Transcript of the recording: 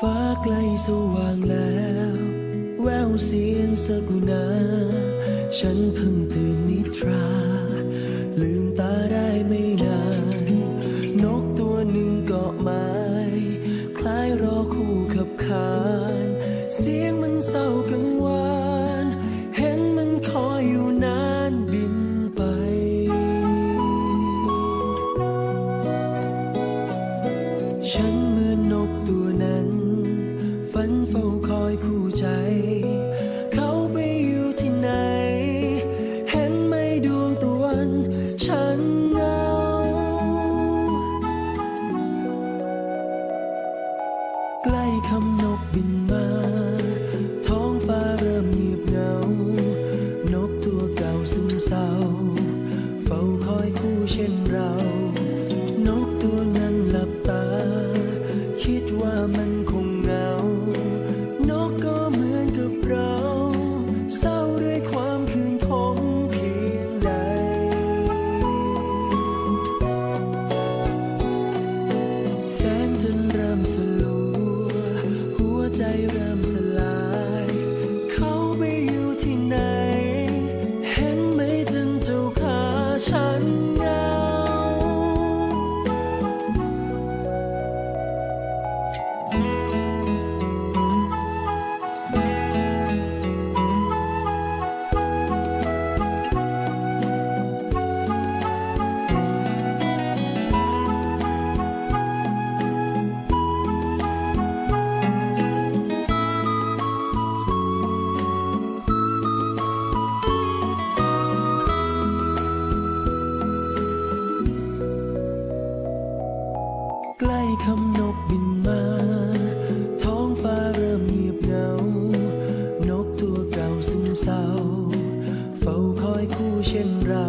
ฟ้าใกล้สว่างแล้ว แววเสียงสกุณาฉันเพิ่งตื่นนิทรา ลืมตาได้ไม่นาน นกตัวหนึ่งเกาะไม้ คล้ายรอคู่ขับขาน เสียงมันเศร้ากังวานเห็นมันคอยอยู่นานบินไปฉัน เขาไปอยู่ที่ไหน เห็นไหมดวงตะวัน ฉันเหงา ใกล้คำนกบินมา ท้องฟ้าเริ่มเงียบเหงา นกตัวเก่าซึมเศร้า เฝ้าคอยคู่เช่นเรา นกตัวนั้นหลับตา คิดว่ามัน คอยคู่เช่นเรา